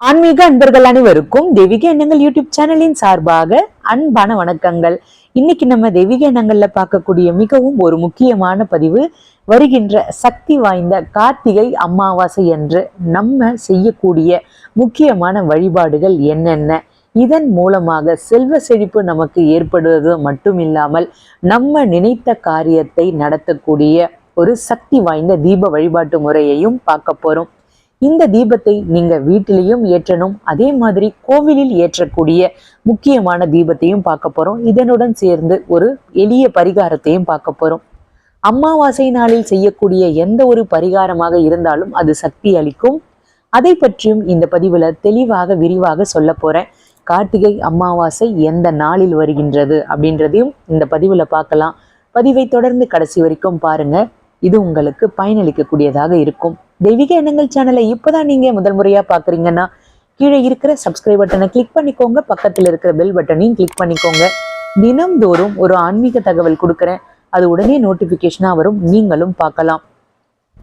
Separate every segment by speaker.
Speaker 1: ஆன்மீக அன்பர்கள் அனைவருக்கும் தெய்வீக எண்ணங்கள் யூடியூப் சேனலின் சார்பாக அன்பான வணக்கங்கள். இன்னைக்கு நம்ம தெய்வீக எண்ணங்கள்ல பார்க்கக்கூடிய மிகவும் ஒரு முக்கியமான பதிவு வருகின்ற சக்தி வாய்ந்த கார்த்திகை அமாவாசை என்று நம்ம செய்யக்கூடிய முக்கியமான வழிபாடுகள் என்னென்ன? இதன் மூலமாக செல்வ செழிப்பு நமக்கு ஏற்படுவது மட்டுமில்லாமல் நம்ம நினைத்த காரியத்தை நடத்தக்கூடிய ஒரு சக்தி வாய்ந்த தீப வழிபாட்டு முறையையும் பார்க்க போறோம். இந்த தீபத்தை நீங்க வீட்டிலையும் ஏற்றணும். அதே மாதிரி கோவிலில் ஏற்றக்கூடிய முக்கியமான தீபத்தையும் பார்க்க போறோம். இதனுடன் சேர்ந்து ஒரு எளிய பரிகாரத்தையும் பார்க்க போறோம். அமாவாசை நாளில் செய்யக்கூடிய எந்த ஒரு பரிகாரமாக இருந்தாலும் அது சக்தி அளிக்கும். அதை பற்றியும் இந்த பதிவுல தெளிவாக விரிவாக சொல்ல போறேன். கார்த்திகை அமாவாசை எந்த நாளில் வருகின்றது அப்படின்றதையும் இந்த பதிவுல பார்க்கலாம். பதிவை தொடர்ந்து கடைசி வரைக்கும் பாருங்க. இது உங்களுக்கு பயனளிக்கக்கூடியதாக இருக்கும். தெய்வீக எண்ணங்கள் சேனலை இப்போதான் நீங்க முதல் முறையா பாக்குறீங்கன்னா கீழே இருக்கிற சப்ஸ்கிரைப் பட்டனை கிளிக் பண்ணிக்கோங்க. பக்கத்தில் இருக்கிற பெல் பட்டனையும் கிளிக் பண்ணிக்கோங்க. தினம்தோறும் ஒரு ஆன்மீக தகவல் கொடுக்குறேன். அது உடனே நோட்டிபிகேஷனா வரும். நீங்களும் பார்க்கலாம்.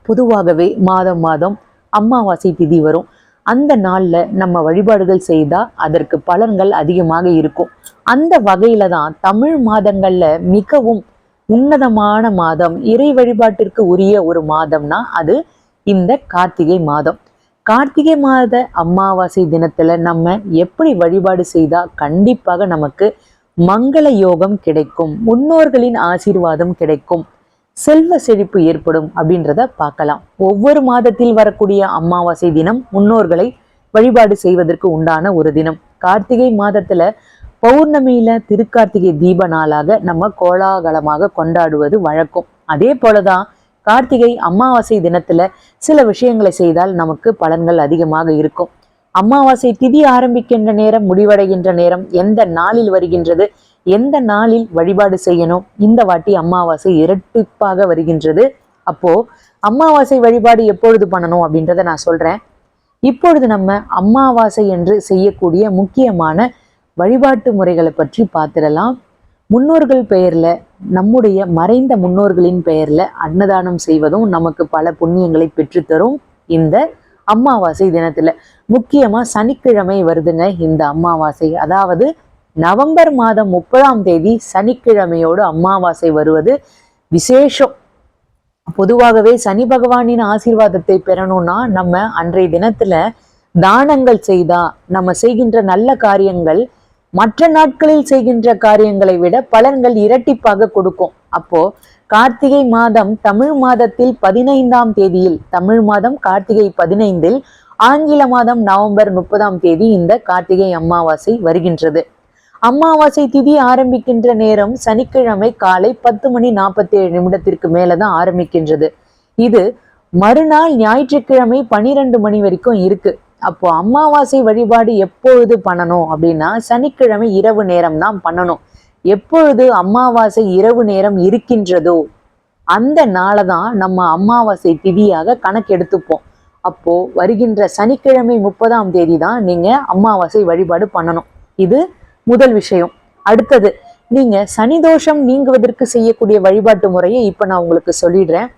Speaker 1: பொதுவாகவே மாதம் மாதம் அமாவாசை திதி வரும். அந்த நாள்ல நம்ம வழிபாடுகள் செய்தா அதற்கு பலன்கள் அதிகமாக இருக்கும். அந்த வகையில் தான் தமிழ் மாதங்கள்ல மிகவும் உன்னதமான மாதம் இறை வழிபாட்டிற்கு உரிய ஒரு மாதம்னா அது இந்த கார்த்திகை மாதம். கார்த்திகை மாத அமாவாசை தினத்துல நம்ம எப்படி வழிபாடு செய்தா கண்டிப்பாக நமக்கு மங்கள யோகம் கிடைக்கும் முன்னோர்களின் ஆசீர்வாதம் கிடைக்கும் செல்வ செழிப்பு ஏற்படும் அப்படின்றத பார்க்கலாம். ஒவ்வொரு மாதத்தில் வரக்கூடிய அமாவாசை தினம் முன்னோர்களை வழிபாடு செய்வதற்கு உண்டான ஒரு தினம். கார்த்திகை மாதத்துல பௌர்ணமியில திருக்கார்த்திகை தீப நாளாக நம்ம கோலாகலமாக கொண்டாடுவது வழக்கம். அதே போலதான் கார்த்திகை அமாவாசை தினத்துல சில விஷயங்களை செய்தால் நமக்கு பலன்கள் அதிகமாக இருக்கும். அமாவாசை திதி ஆரம்பிக்கின்ற நேரம் முடிவடைகின்ற நேரம் எந்த நாளில் வருகின்றது எந்த நாளில் வழிபாடு செய்யணும் இந்த வாட்டி அமாவாசை இரட்டிப்பாக வருகின்றது. அப்போ அமாவாசை வழிபாடு எப்பொழுது பண்ணணும் அப்படின்றத நான் சொல்றேன். இப்பொழுது நம்ம அமாவாசை என்று செய்யக்கூடிய முக்கியமான வழிபாட்டு முறைகளை பற்றி பார்த்துடலாம். முன்னோர்கள் பெயர்ல நம்முடைய மறைந்த முன்னோர்களின் பெயர்ல அன்னதானம் செய்வதும் நமக்கு பல புண்ணியங்களை பெற்றுத்தரும் இந்த அமாவாசை தினத்துல. முக்கியமா சனிக்கிழமை வருதுங்க இந்த அம்மாவாசை. அதாவது நவம்பர் மாதம் முப்பதாம் தேதி சனிக்கிழமையோடு அமாவாசை வருவது விசேஷம். பொதுவாகவே சனி பகவானின் ஆசீர்வாதத்தை பெறணும்னா நம்ம அன்றைய தினத்துல தானங்கள் செய்தா நம்ம செய்கின்ற நல்ல காரியங்கள் மற்ற நாட்களில் செய்கின்ற காரியங்களை விட பலன்கள் இரட்டிப்பாக கொடுக்கும். அப்போ கார்த்திகை மாதம் தமிழ் மாதத்தில் பதினைந்தாம் தேதியில் தமிழ் மாதம் கார்த்திகை பதினைந்தில் ஆங்கில மாதம் நவம்பர் முப்பதாம் தேதி இந்த கார்த்திகை அமாவாசை வருகின்றது. அமாவாசை திதி ஆரம்பிக்கின்ற நேரம் சனிக்கிழமை காலை பத்து மணி நாற்பத்தி ஏழு நிமிடத்திற்கு மேலதான் ஆரம்பிக்கின்றது. இது மறுநாள் ஞாயிற்றுக்கிழமை பனிரெண்டு மணி வரைக்கும் இருக்கு. அப்போ அமாவாசை வழிபாடு எப்பொழுது பண்ணணும் அப்படின்னா சனிக்கிழமை இரவு நேரம் தான் பண்ணணும். எப்பொழுது அமாவாசை இரவு நேரம் இருக்கின்றதோ அந்த நாளை தான் நம்ம அமாவாசை திதியாக கணக்கெடுத்துப்போம் அப்போ வருகின்ற சனிக்கிழமை முப்பதாம் தேதி தான் நீங்க அமாவாசை வழிபாடு பண்ணணும். இது முதல் விஷயம். அடுத்தது நீங்க சனி தோஷம் நீங்குவதற்கு செய்யக்கூடிய வழிபாட்டு முறையை இப்ப நான் உங்களுக்கு சொல்லிடுறேன்.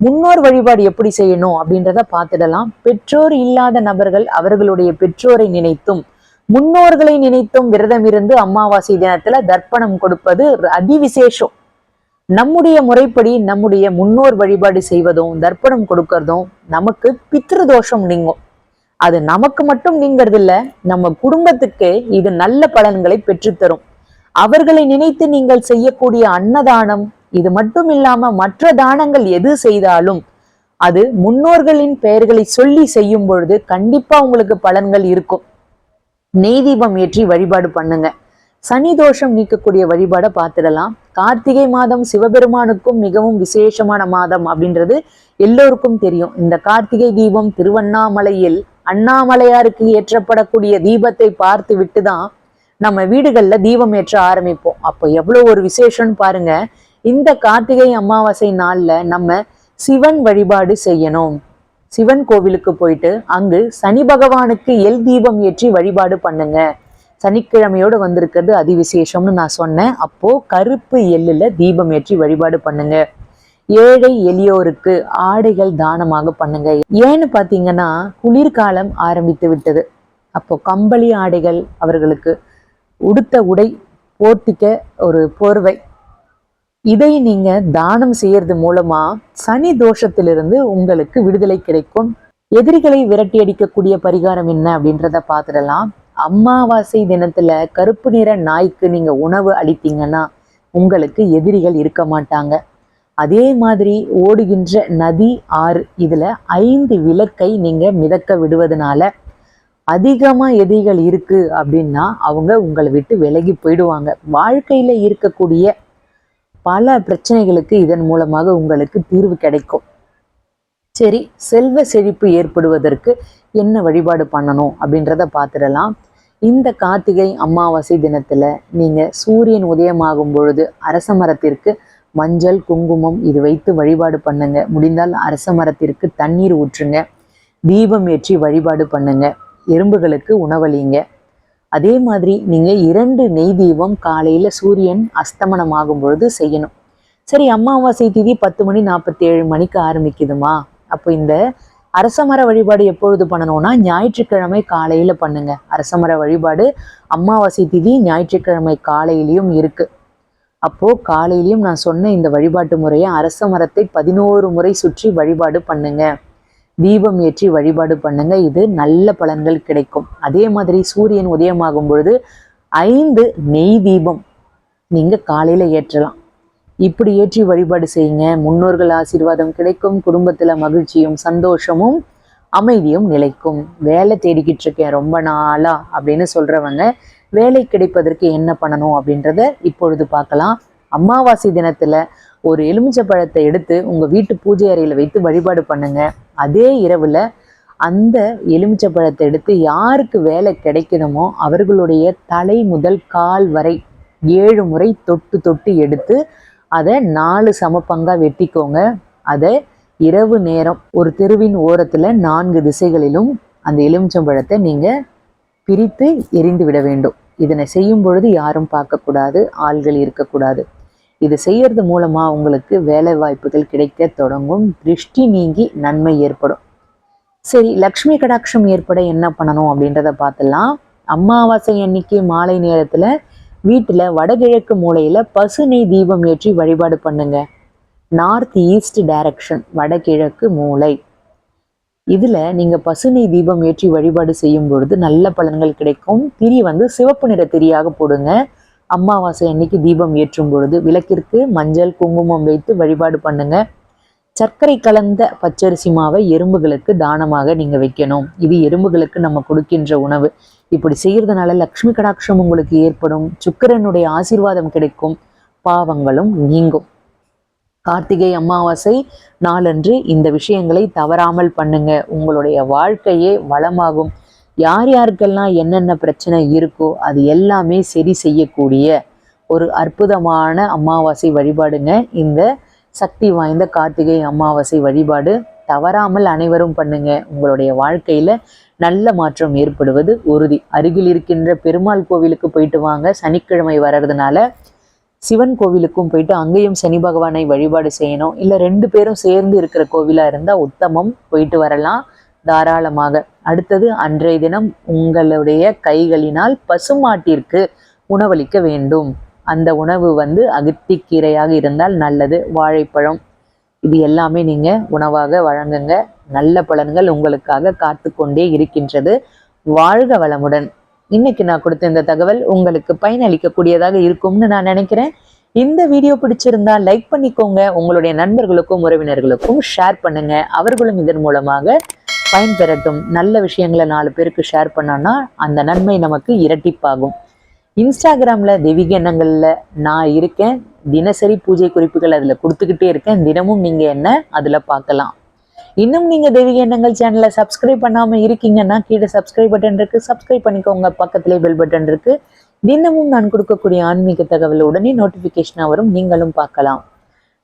Speaker 1: முன்னோர் வழிபாடு எப்படி செய்யணும் அப்படின்றத பார்த்துடலாம். பெற்றோர் இல்லாத நபர்கள் அவர்களுடைய பெற்றோரை நினைத்தும் முன்னோர்களை நினைத்தும் விரதம் இருந்து அமாவாசை தினத்துல தர்ப்பணம் கொடுப்பது அதிவிசேஷம். நம்முடைய முறைப்படி நம்முடைய முன்னோர் வழிபாடு செய்வதும் தர்ப்பணம் கொடுக்கறதும் நமக்கு பித்ரு தோஷம் நீங்கும். அது நமக்கு மட்டும் நீங்கிறது இல்ல நம்ம குடும்பத்துக்கு இது நல்ல பலன்களை பெற்றுத்தரும். அவர்களை நினைத்து நீங்கள் செய்யக்கூடிய அன்னதானம் இது மட்டும் இல்லாம மற்ற தானங்கள் எது செய்தாலும் அது முன்னோர்களின் பெயர்களை சொல்லி செய்யும் பொழுது கண்டிப்பா உங்களுக்கு பலன்கள் இருக்கும். நெய் தீபம் ஏற்றி வழிபாடு பண்ணுங்க. சனி தோஷம் நீக்கக்கூடிய வழிபாடை பார்த்துடலாம். கார்த்திகை மாதம் சிவபெருமானுக்கும் மிகவும் விசேஷமான மாதம் அப்படின்றது எல்லோருக்கும் தெரியும். இந்த கார்த்திகை தீபம் திருவண்ணாமலையில் அண்ணாமலையாருக்கு ஏற்றப்படக்கூடிய தீபத்தை பார்த்து விட்டு தான் நம்ம வீடுகள்ல தீபம் ஏற்ற ஆரம்பிப்போம். அப்போ எவ்வளவு ஒரு விசேஷம்னு பாருங்க. இந்த கார்த்திகை அமாவாசை நாளில் நம்ம சிவன் வழிபாடு செய்யணும். சிவன் கோவிலுக்கு போயிட்டு அங்கு சனி பகவானுக்கு எல் தீபம் ஏற்றி வழிபாடு பண்ணுங்க. சனிக்கிழமையோடு வந்திருக்கிறது அதிவிசேஷம்னு நான் சொன்னேன். அப்போ கருப்பு எள்ளுல தீபம் ஏற்றி வழிபாடு பண்ணுங்க. ஏழை எளியோருக்கு ஆடைகள் தானமாக பண்ணுங்க. ஏன்னு பார்த்தீங்கன்னா குளிர்காலம் ஆரம்பித்து விட்டது. அப்போ கம்பளி ஆடைகள் அவர்களுக்கு உடுத்த உடை போர்த்திக்க ஒரு போர்வை. இதை நீங்க தானம் செய்யறது மூலமா சனி தோஷத்திலிருந்து உங்களுக்கு விடுதலை கிடைக்கும். எதிரிகளை விரட்டி அடிக்கக்கூடிய பரிகாரம் என்ன அப்படின்றத பார்த்துடலாம். அமாவாசை தினத்துல கருப்பு நிற நாய்க்கு நீங்க உணவு அளித்தீங்கன்னா உங்களுக்கு எதிரிகள் இருக்க மாட்டாங்க. அதே மாதிரி ஓடுகின்ற நதி ஆறு இதுல ஐந்து விளக்கை நீங்க மிதக்க விடுவதனால அதிகமா எதிரிகள் இருக்கு அப்படின்னா அவங்க உங்களை விட்டு விலகி போயிடுவாங்க. வாழ்க்கையில இருக்கக்கூடிய பல பிரச்சனைகளுக்கு இதன் மூலமாக உங்களுக்கு தீர்வு கிடைக்கும். சரி செல்வ செழிப்பு ஏற்படுவதற்கு என்ன வழிபாடு பண்ணணும் அப்படின்றத பார்த்துடலாம். இந்த கார்த்திகை அமாவாசை தினத்துல நீங்க சூரியன் உதயமாகும் பொழுது அரச மரத்திற்கு மஞ்சள் குங்குமம் இது வைத்து வழிபாடு பண்ணுங்க. முடிந்தால் அரச மரத்திற்கு தண்ணீர் ஊற்றுங்க. தீபம் ஏற்றி வழிபாடு பண்ணுங்க. எறும்புகளுக்கு உணவளிங்க. அதே மாதிரி நீங்கள் இரண்டு நெய் தீபம் காலையில் சூரியன் அஸ்தமனம் ஆகும் பொழுது செய்யணும். சரி அமாவாசை திதி பத்து மணி நாற்பத்தி ஏழு மணிக்கு ஆரம்பிக்குதுமா? அப்போ இந்த அரசமர வழிபாடு எப்பொழுது பண்ணணும்னா ஞாயிற்றுக்கிழமை காலையில் பண்ணுங்க. அரசமர வழிபாடு அமாவாசை திதி ஞாயிற்றுக்கிழமை காலையிலையும் இருக்கு. அப்போ காலையிலையும் நான் சொன்ன இந்த வழிபாட்டு முறையை அரச மரத்தை பதினோரு முறை சுற்றி வழிபாடு பண்ணுங்க. தீபம் ஏற்றி வழிபாடு பண்ணுங்க. இது நல்ல பலன்கள் கிடைக்கும். அதே மாதிரி சூரியன் உதயமாகும் பொழுது ஐந்து நெய் தீபம் நீங்க காலையில ஏற்றலாம். இப்படி ஏற்றி வழிபாடு செய்யுங்க. முன்னோர்கள் ஆசீர்வாதம் கிடைக்கும். குடும்பத்துல மகிழ்ச்சியும் சந்தோஷமும் அமைதியும் நிலைக்கும். வேலை தேடிக்கிட்டு இருக்கேன். ரொம்ப நாளா அப்படின்னு சொல்றவங்க வேலை கிடைப்பதற்கு என்ன பண்ணணும் அப்படின்றத இப்பொழுது பார்க்கலாம். அமாவாசை தினத்துல ஒரு எலுமிச்சை பழத்தை எடுத்து உங்கள் வீட்டு பூஜை அறையில் வைத்து வழிபாடு பண்ணுங்க. அதே இரவில் அந்த எலுமிச்சை பழத்தை எடுத்து யாருக்கு வேலை கிடைக்கணுமோ அவர்களுடைய தலை முதல் கால் வரை ஏழு முறை தொட்டு தொட்டு எடுத்து அதை நாலு சமப்பங்காக வெட்டிக்கோங்க. அதை இரவு நேரம் ஒரு தெருவின் ஓரத்தில் நான்கு திசைகளிலும் அந்த எலுமிச்சம்பழத்தை நீங்கள் பிரித்து எரிந்து விட வேண்டும். இதனை செய்யும் பொழுது யாரும் பார்க்கக்கூடாது ஆள்கள் இருக்கக்கூடாது. இது செய்யறது மூலமா உங்களுக்கு வேலை வாய்ப்புகள் கிடைக்க தொடங்கும். திருஷ்டி நீங்கி நன்மை ஏற்படும். சரி லக்ஷ்மி கடாட்சம் ஏற்பட என்ன பண்ணணும் அப்படின்றத பார்த்துலாம் அமாவாசை அன்னைக்கு மாலை நேரத்துல வீட்டுல வடகிழக்கு மூலையில பசுனை தீபம் ஏற்றி வழிபாடு பண்ணுங்க. நார்த் ஈஸ்ட் டைரக்ஷன் வடகிழக்கு மூலை. இதுல நீங்க பசுனை தீபம் ஏற்றி வழிபாடு செய்யும் பொழுது நல்ல பலன்கள் கிடைக்கும். திரி வந்து சிவப்பு நிற திரியாக போடுங்க. அமாவாசை அன்னைக்கு தீபம் ஏற்றும் பொழுது விளக்கிற்கு மஞ்சள் குங்குமம் வைத்து வழிபாடு பண்ணுங்க. சர்க்கரை கலந்த பச்சரிசி மாவை எறும்புகளுக்கு தானமாக நீங்க வைக்கணும். இது எறும்புகளுக்கு நம்ம கொடுக்கின்ற உணவு. இப்படி செய்யறதுனால லக்ஷ்மி கடாட்சம் உங்களுக்கு ஏற்படும். சுக்கரனுடைய ஆசீர்வாதம் கிடைக்கும். பாவங்களும் நீங்கும். கார்த்திகை அமாவாசை நாளன்று இந்த விஷயங்களை தவறாமல் பண்ணுங்க. உங்களுடைய வாழ்க்கையே வளமாகும். யார் யாருக்கெல்லாம் என்னென்ன பிரச்சனை இருக்கோ அது எல்லாமே சரி செய்யக்கூடிய ஒரு அற்புதமான அமாவாசை வழிபாடுங்க. இந்த சக்தி வாய்ந்த கார்த்திகை அமாவாசை வழிபாடு தவறாமல் அனைவரும் பண்ணுங்க. உங்களுடைய வாழ்க்கையில நல்ல மாற்றம் ஏற்படுவது உறுதி. அருகில் இருக்கின்ற பெருமாள் கோவிலுக்கு போயிட்டு வாங்க. சனிக்கிழமை வர்றதுனால சிவன் கோவிலுக்கும் போயிட்டு அங்கேயும் சனி பகவானை வழிபாடு செய்யணும். இல்லை ரெண்டு பேரும் சேர்ந்து இருக்கிற கோவிலா இருந்தால் உத்தமம். போயிட்டு வரலாம். தாராளமாக. அடுத்தது அன்றைய தினம் உங்களுடைய கைகளினால் பசுமாட்டிற்கு உணவளிக்க வேண்டும். அந்த உணவு வந்து அகத்திக்கீரையாக இருந்தால் நல்லது. வாழைப்பழம் இது எல்லாமே நீங்க உணவாக வழங்குங்க. நல்ல பலன்கள் உங்களுக்காக காத்து கொண்டே இருக்கின்றது. வாழ்க வளமுடன். இன்னைக்கு நான் கொடுத்த இந்த தகவல் உங்களுக்கு பயனளிக்கக்கூடியதாக இருக்கும்னு நான் நினைக்கிறேன். இந்த வீடியோ பிடிச்சிருந்தா லைக் பண்ணிக்கோங்க. உங்களுடைய நண்பர்களுக்கும் உறவினர்களுக்கும் ஷேர் பண்ணுங்க. அவர்களும் இதன் மூலமாக பயன்பெறட்டும். நல்ல விஷயங்களை நாலு பேருக்கு ஷேர் பண்ணோம்னா அந்த நன்மை நமக்கு இரட்டிப்பாகும். இன்ஸ்டாகிராம்ல தெய்வீக எண்ணங்களில் நான் இருக்கேன். தினசரி பூஜை குறிப்புகள் அதுல கொடுத்துக்கிட்டே இருக்கேன். தினமும் நீங்க என்ன அதுல பார்க்கலாம். இன்னும் நீங்க தெய்வீக எண்ணங்கள் சேனலை சப்ஸ்கிரைப் பண்ணாம இருக்கீங்கன்னா கீழே சப்ஸ்கிரைப் பட்டன் இருக்கு. சப்ஸ்கிரைப் பண்ணிக்கோங்க. பக்கத்திலே பெல் பட்டன் இருக்கு. தினமும் நான் கொடுக்கக்கூடிய ஆன்மீக தகவல் உடனே நோட்டிஃபிகேஷனாக வரும். நீங்களும் பார்க்கலாம்.